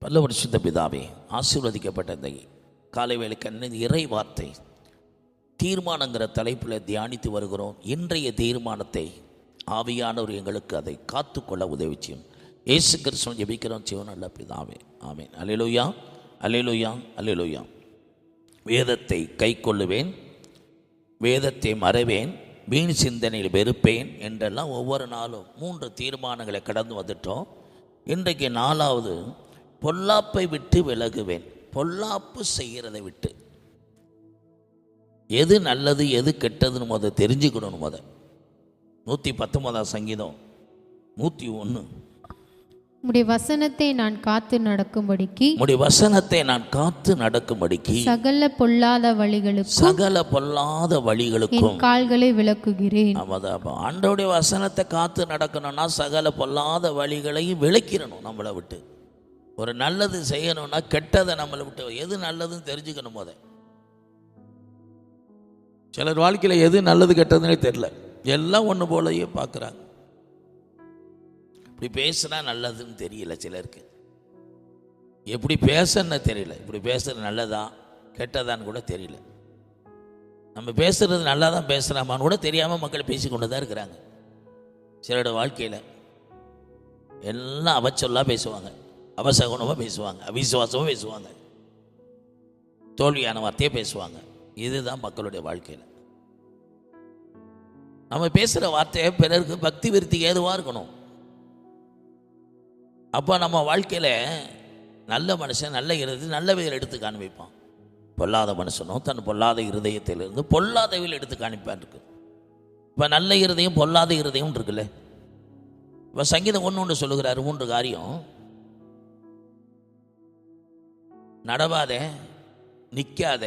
பல்லவர் சிந்த பிதாவே ஆசீர்வதிக்கப்பட்ட இந்த காலை வேலைக்கு இறை வார்த்தை தீர்மானங்கிற தலைப்பில் தியானித்து வருகிறோம். இன்றைய தீர்மானத்தை ஆவியானவர் எங்களுக்கு அதை காத்துக்கொள்ள உதவி செய்யும் ஏசு கிருஷ்ணன் ஜெபிக்கிறோம். சிவன் நல்ல பிதாவே. ஆமேன். அல்லேலூயா. அல்லேலூயா. அல்லேலூயா. வேதத்தை கை கொள்ளுவேன். வேதத்தை மறவேன். வீண் சிந்தனையில் வெறுப்பேன் என்றெல்லாம் ஒவ்வொரு நாளும் மூன்று தீர்மானங்களை கடந்து வந்துட்டோம். இன்றைக்கு நாலாவது பொல்லாப்பை விட்டு விலகுவேன். பொல்லாப்பு செய்கிறதை விட்டு. எது நல்லது எது கெட்டதுன்னு முத தெரிஞ்சுக்கணும் முத. நூற்றி பத்தொன்பதாம் சங்கீதம் நூற்றி ஒன்று உம்முடைய வசனத்தை நான் காத்து நடக்கும்படிக்கு உம்முடைய வசனத்தை நான் காத்து நடக்கும்படிக்கு சகல பொல்லாத வழிகளுக்கும் சகல பொல்லாத வழிகளுக்கும் கால்களை விளக்குகிறேன். ஆமாம் அப்போ ஆண்டவருடைய வசனத்தை காத்து நடக்கணும்னா சகல பொல்லாத வழிகளையும் விளக்கிடணும் நம்மளை விட்டு. ஒரு நல்லது செய்யணும்னா கெட்டதை நம்மளை விட்டு எது நல்லதுன்னு தெரிஞ்சுக்கணும் போத. சிலர் வாழ்க்கையில் எது நல்லது கெட்டதுன்னே தெரில எல்லாம் ஒன்று போலயே பார்க்குறாங்க இப்படி பேசுனா நல்லதுன்னு தெரியல சிலருக்கு. எப்படி பேசன்னு தெரியல. இப்படி பேசுறது நல்லதா கெட்டதான்னு கூட தெரியல. நம்ம பேசுறது நல்லா தான் பேசுகிறாமான்னு கூட தெரியாமல் மக்கள் பேசிக்கொண்டு தான் இருக்கிறாங்க. சிலரோட வாழ்க்கையில் எல்லாம் அவச்சொல்லாக பேசுவாங்க. அவசகுணமாக பேசுவாங்க அவிசுவாசமாக பேசுவாங்க. தோல்வியான வார்த்தையே பேசுவாங்க. இதுதான் மக்களுடைய வாழ்க்கையில். நம்ம பேசுகிற வார்த்தையை பிறருக்கு பக்தி விருத்திக்கு ஏதுவாக இருக்கணும்? அப்போ நம்ம வாழ்க்கையில் நல்ல மனுஷன் நல்ல இருதயம் நல்லவையில் எடுத்து காண்பிப்பான். பொல்லாத மனுஷனும் தன் பொல்லாத இருதயத்திலிருந்து பொல்லாதவையில் எடுத்து காண்பிப்பான் இருக்கு. இப்போ நல்ல இருதயம் பொல்லாத இருதயம் இருக்குல்ல? இப்போ சங்கீதம் ஒன்று ஒன்று சொல்லுகிறாரு மூன்று காரியம். நடவாத நிற்காத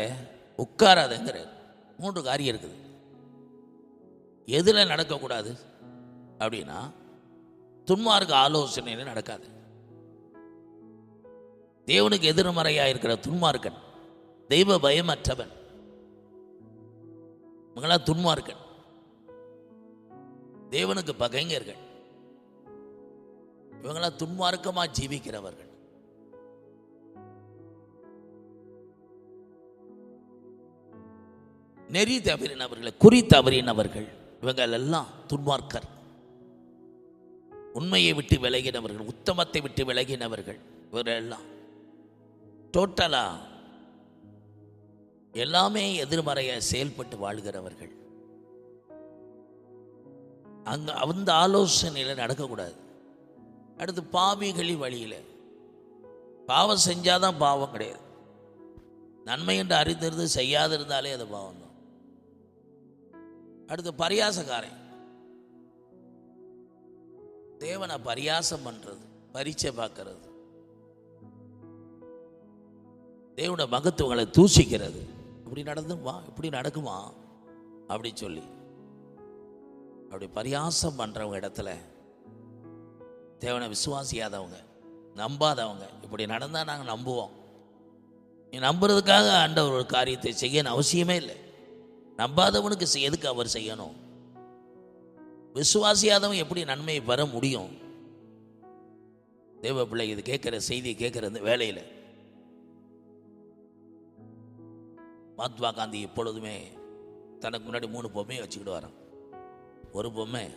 உட்காராதங்கிறார். மூன்று காரியம் இருக்குது. எதில் நடக்கக்கூடாது அப்படின்னா துன்மார்க்க ஆலோசனையில் நடக்காது. தேவனுக்கு எதிர்மறையாக இருக்கிற துன்மார்க்கன் தெய்வ பயமற்றவன் இவங்களா துன்மார்க்கன் தேவனுக்கு பகைஞர்கள் இவங்களா துன்மார்க்கமாக ஜீவிக்கிறவர்கள். நெறி தவறினவர்கள் குறி தவறினவர்கள் இவங்கள் எல்லாம் துன்மார்க்கர். உண்மையை விட்டு விலகினவர்கள் உத்தமத்தை விட்டு விலகினவர்கள் இவர்கள் எல்லாம் டோட்டலா எல்லாமே எதிர்மறைய செயல்பட்டு வாழ்கிறவர்கள். அங்க அந்த ஆலோசனையில் நடக்கக்கூடாது. அடுத்து பாவிகளின் வழியில். பாவம் செஞ்சாதான் பாவம் கிடையாது. நன்மை என்று அறிந்திருந்து செய்யாதிருந்தாலே அது பாவம் தான் அடுத்து பரியாசக்காரன். தேவனை பரியாசம் பண்றது பரீட்சை பார்க்கறது. தேவனோட மகத்துவங்களை தூசிக்கிறது இப்படி நடந்துமா? இப்படி நடக்குமா? அப்படி சொல்லி. அப்படி பரியாசம் பண்ணுறவங்க இடத்துல தேவனை விசுவாசியாதவங்க நம்பாதவங்க இப்படி நடந்தால் நாங்கள் நம்புவோம். நீ நம்புறதுக்காக ஆண்டவர் ஒரு காரியத்தை செய்யணும் அவசியமே இல்லை. நம்பாதவனுக்கு செய்- எதுக்கு அவர் செய்யணும்? விசுவாசியாதவன் எப்படி நன்மையை பெற முடியும்? தேவ பிள்ளை இது கேட்குற செய்தி கேட்குற இந்த வேலையில் மகாத்மா காந்தி எப்பொழுதுமே தனக்கு முன்னாடி மூணு பொம்மையை வச்சுக்கிட்டு வரான். ஒரு பொம்மை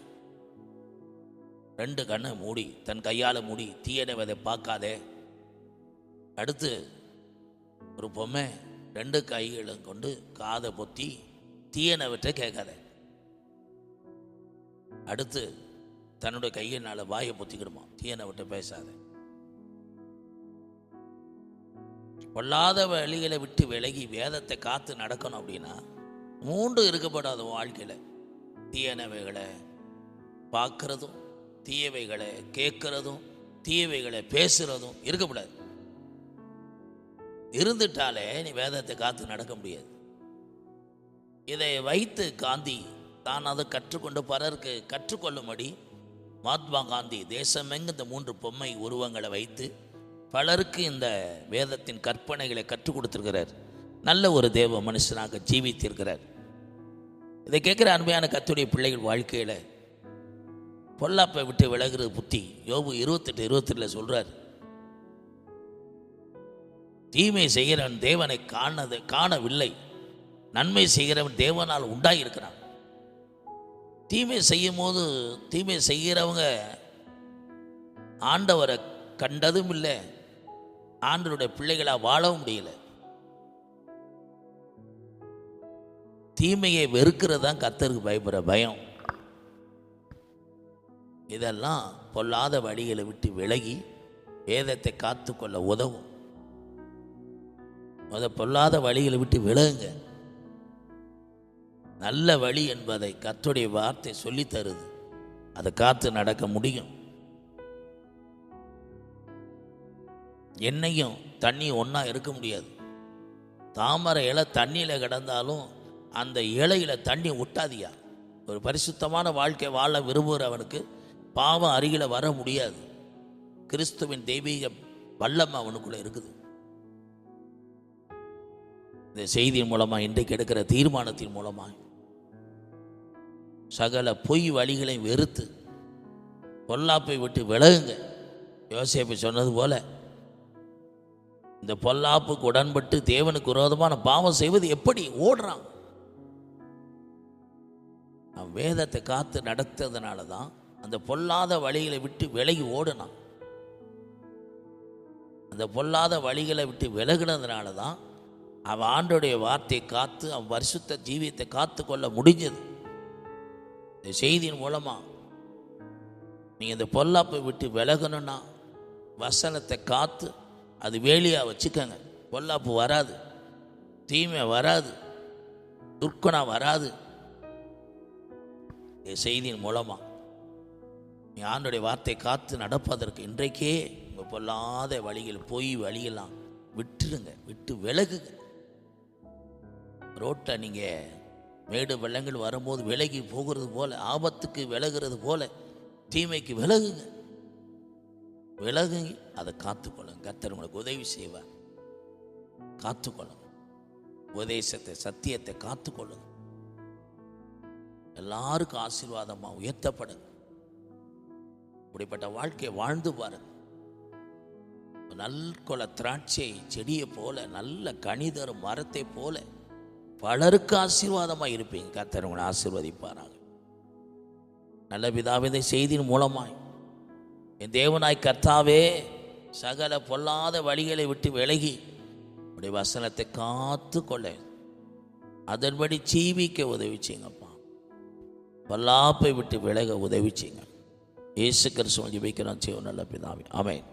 ரெண்டு கண்ணை மூடி தன் கையால் மூடி தீயனவதை பார்க்காதே. அடுத்து ஒரு பொம்மை ரெண்டு கைகளும் கொண்டு காதை பொத்தி தீயனவற்றை கேட்காத. அடுத்து தன்னுடைய கையினால் வாயை பொத்திக்கிடுமா தீயனவற்றை பேசாத. கொள்ளாத வழிகளை விட்டு விலகி வேதத்தை காத்து நடக்கணும் அப்படின்னா மூன்று இருக்கப்படாத வாழ்க்கையில். தீயனவைகளை பார்க்கறதும் தீயவைகளை கேட்கறதும் தீயவைகளை பேசுறதும் இருக்கக்கூடாது இருந்துட்டாலே நீ வேதத்தை காத்து நடக்க முடியாது. இதை வைத்து காந்தி தான் அதை கற்றுக்கொண்டு பலருக்கு கற்றுக்கொள்ளும்படி மகாத்மா காந்தி தேசமெங்கு இந்த மூன்று பொம்மை உருவங்களை வைத்து பலருக்கு இந்த வேதத்தின் கற்பனைகளை கற்றுக் கொடுத்திருக்கிறார். நல்ல ஒரு தேவ மனுஷனாக ஜீவித்திருக்கிறார். இதை கேட்குற அருமையான கத்துடைய பிள்ளைகள் வாழ்க்கையில் பொல்லாப்பை விட்டு விலகிறது புத்தி யோபு இருபத்தெட்டு இருபத்தெட்டில் சொல்கிறார் தீமை செய்கிறவன் தேவனை காணது காணவில்லை. நன்மை செய்கிறவன் தேவனால் உண்டாயிருக்கிறான். தீமை செய்யும் போது தீமை செய்கிறவங்க ஆண்டவரை கண்டதும் இல்லை ஆண்டவருடைய பிள்ளைகளாக வாழவும் முடியல. தீமையை வெறுக்கிறது தான் கத்தருக்கு பயப்படுற பயம். இதெல்லாம் பொல்லாத வழிகளை விட்டு விலகி வேதத்தை காத்துக்கொள்ள உதவும். அதை பொல்லாத வழிகளை விட்டு விலகுங்க. நல்ல வழி என்பதை கத்துடைய வார்த்தை சொல்லித் தருது. அதை காத்து நடக்க முடியும். எண்ணெயும் தண்ணி ஒன்றா இருக்க முடியாது. தாமரை இலை தண்ணியில் கிடந்தாலும் அந்த இலையில் தண்ணி விட்டாதியா ஒரு பரிசுத்தமான வாழ்க்கை வாழ விரும்புகிறவனுக்கு பாவம் அருகில் வர முடியாது. கிறிஸ்துவின் தெய்வீக வல்லம் அவனுக்குள்ளே இருக்குது. இந்த செய்தியின் மூலமாக இன்றைக்கு எடுக்கிற தீர்மானத்தின் மூலமாக சகல பொய் வழிகளையும் வெறுத்து பொல்லாப்பை விட்டு விலகுங்க. யோசிப்பை சொன்னது போல இந்த பொல்லாப்புக்கு உடன்பட்டு தேவனுக்கு விரோதமான பாவம் செய்வது எப்படி? ஓடுறான். அவன் வேதத்தை காத்து நடத்ததுனால தான் அந்த பொல்லாத வழிகளை விட்டு விலகி ஓடுனான். அந்த பொல்லாத வழிகளை விட்டு விலகினதுனால தான் அவன் ஆண்டோடைய வார்த்தையை காத்து அவன் வருஷத்தை ஜீவியத்தை காத்து கொள்ள முடிஞ்சது. இந்த செய்தியின் மூலமாக நீங்கள் இந்த பொல்லாப்பை விட்டு விலகணும்னா வசனத்தை காத்து அது வேலியாக வச்சுக்கோங்க. பொல்லாப்பு வராது. தீமை வராது. துர்க்குணம் வராது. இந்த செய்தியின் மூலமாக நீ ஆண்டுடைய வார்த்தை காத்து நடப்பதற்கு இன்றைக்கே உங்கள் பொல்லாத வழிகள் போய் வழியெல்லாம் விட்டுருங்க. விட்டு விலகுங்க. ரோட்டை நீங்கள் மேடு வெள்ளங்கள் வரும்போது விலகி போகிறது போல ஆபத்துக்கு விலகிறது போல தீமைக்கு விலகுங்க. விலகுங்க. அதை காத்துக்கொள்ளுங்க. கர்த்தர் உங்களுக்கு உதவி செய்வார். காத்துக்கொள்ளுங்க. உபதேசத்தை சத்தியத்தை காத்துக்கொள்ளுங்க. எல்லாருக்கும் ஆசீர்வாதமாக உயர்த்தப்படுங்க. இப்படிப்பட்ட வாழ்க்கையை வாழ்ந்து பாருங்க. நல்கொல திராட்சை செடியை போல நல்ல கனிதரும் மரத்தை போல பலருக்கு ஆசீர்வாதமாக இருப்பீங்க. கத்தர் உங்களை ஆசீர்வதிப்பாராங்க நல்ல பிதாவே செய்தியின் மூலமாய் என் தேவனாய் கர்த்தாவே சகல பொல்லாத வழிகளை விட்டு விலகி உடைய வசனத்தை காத்து கொள்ள அதன்படி ஜீவிக்க உதவிச்சிங்கப்பா பல்லாப்பை பொல்லாப்பை விட்டு விலக உதவிச்சிங்க செய்யுங்க. இயேசு கிறிஸ்துவ ஜெபிக்கிறோம். செய்வோம் நல்ல பிதாவே. அமேன்